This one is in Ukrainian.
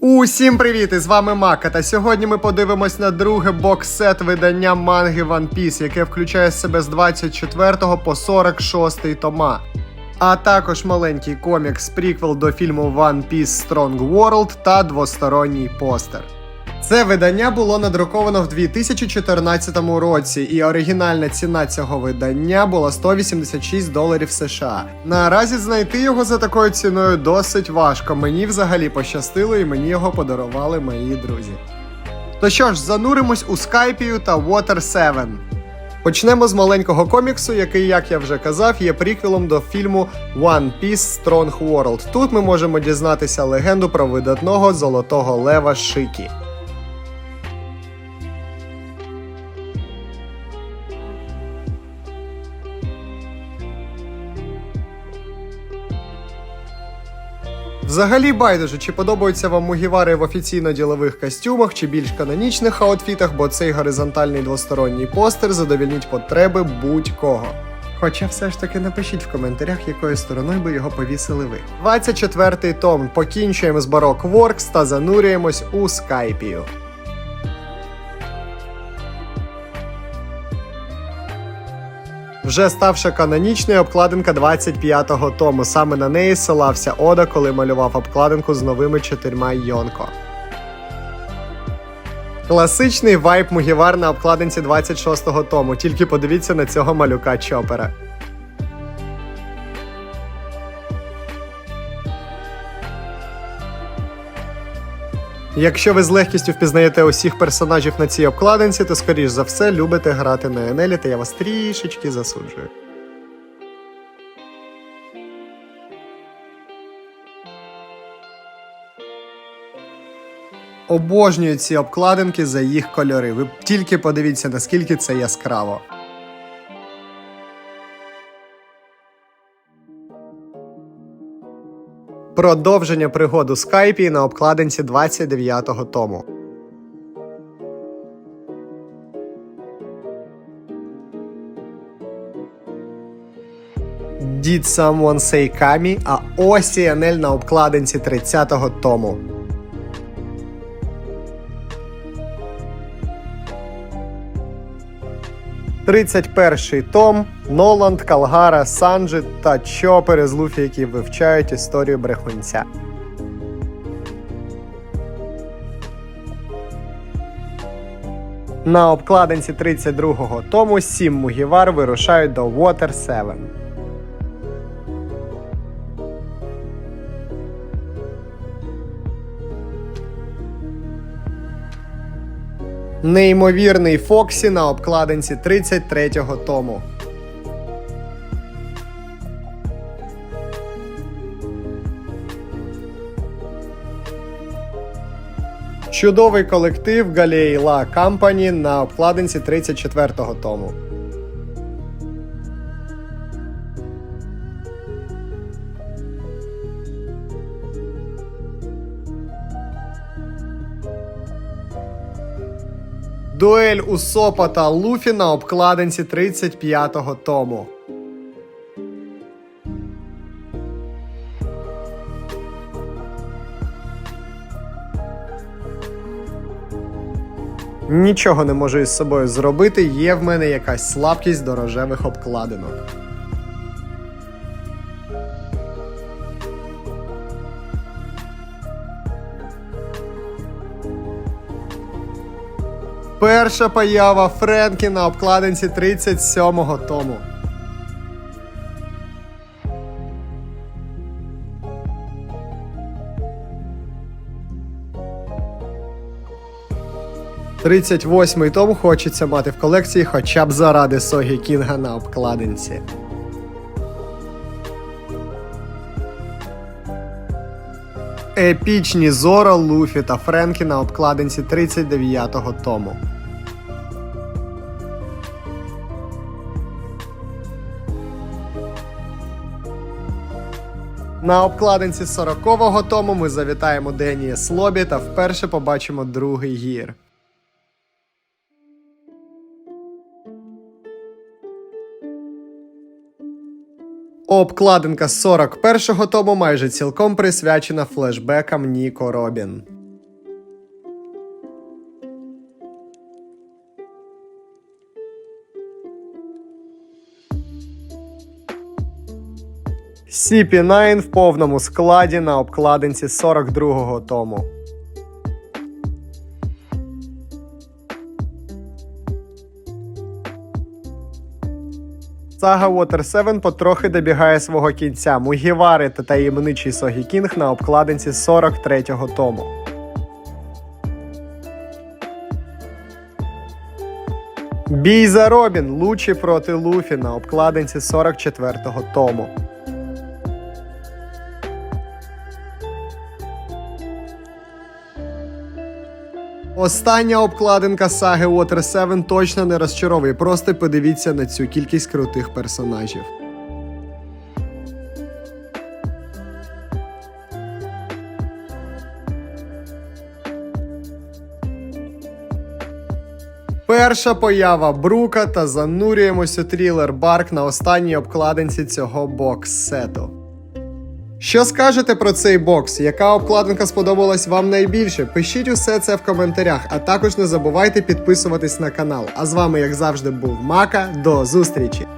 Усім привіт! І з вами Мака. Та сьогодні ми подивимось на друге бокс-сет видання манги One Piece, яке включає себе з 24 по 46 тома. А також маленький комікс приквел до фільму One Piece Strong World та двосторонній постер. Це видання було надруковано в 2014 році, і оригінальна ціна цього видання була 186 доларів США. Наразі знайти його за такою ціною досить важко. Мені взагалі пощастило, і мені його подарували мої друзі. То що ж, зануримось у Скайпію та Water 7. Почнемо з маленького коміксу, який, як я вже казав, є приквелом до фільму One Piece Strong World. Тут ми можемо дізнатися легенду про видатного золотого лева Шикі. Взагалі байдуже, чи подобаються вам мугівари в офіційно-ділових костюмах чи більш канонічних аутфітах, бо цей горизонтальний двосторонній постер задовільніть потреби будь-кого. Хоча все ж таки напишіть в коментарях, якою стороною би його повісили ви. 24-й том. Покінчуємо з Барок Воркс та занурюємось у скайпію. Вже ставши канонічною обкладинка 25-го тому. Саме на неї силався Ода, коли малював обкладинку з новими чотирма Йонко. Класичний вайб Мугівар на обкладинці 26-го тому. Тільки подивіться на цього малюка Чопера. Якщо ви з легкістю впізнаєте усіх персонажів на цій обкладинці, то скоріш за все любите грати на Енелі, та я вас трішечки засуджую. Обожнюю ці обкладинки за їх кольори. Ви тільки подивіться, наскільки це яскраво. Продовження пригоду Скайпі на обкладинці 29-го тому. Did Someone Say Kami, а ось і Анель на обкладинці 30-го тому. Тридцять перший том Ноланд, Калгара, Санджи та Чопери з Луфі, які вивчають історію брехунця. На обкладинці 32-го тому сім мугівар вирушають до Water 7. Неймовірний Фоксі на обкладинці 33-го тому. Чудовий колектив Галейла Кампані на обкладинці 34-го тому. Дуель Усопа та Луфі на обкладинці 35-го тому. Нічого не можу із собою зробити, є в мене якась слабкість до рожевих обкладинок. Перша поява Френкі на обкладинці 37-го тому. Тридцять восьмий том хочеться мати в колекції хоча б заради Согі Кінга на обкладинці. Епічні Зора, Луфі та Френкі на обкладинці 39-го тому. На обкладинці 40-го тому ми завітаємо Денія Слобі та вперше побачимо другий гір. Обкладинка 41-го тому майже цілком присвячена флешбекам Ніко Робін. cp 9 в повному складі на обкладинці 42-го тому. Сага Water 7 потрохи добігає свого кінця. Мугівари та таємничий Согі Кінг на обкладинці 43-го тому. Бій за Робін Лучі проти Луфі на обкладинці 44-го тому. Остання обкладинка саги Water 7 точно не розчаровує. Просто подивіться на цю кількість крутих персонажів. Перша поява Брука та занурюємось у трілер Барк на останній обкладинці цього бокс-сету. Що скажете про цей бокс? Яка обкладинка сподобалась вам найбільше? Пишіть усе це в коментарях, а також не забувайте підписуватись на канал. А з вами, як завжди, був Мака. До зустрічі!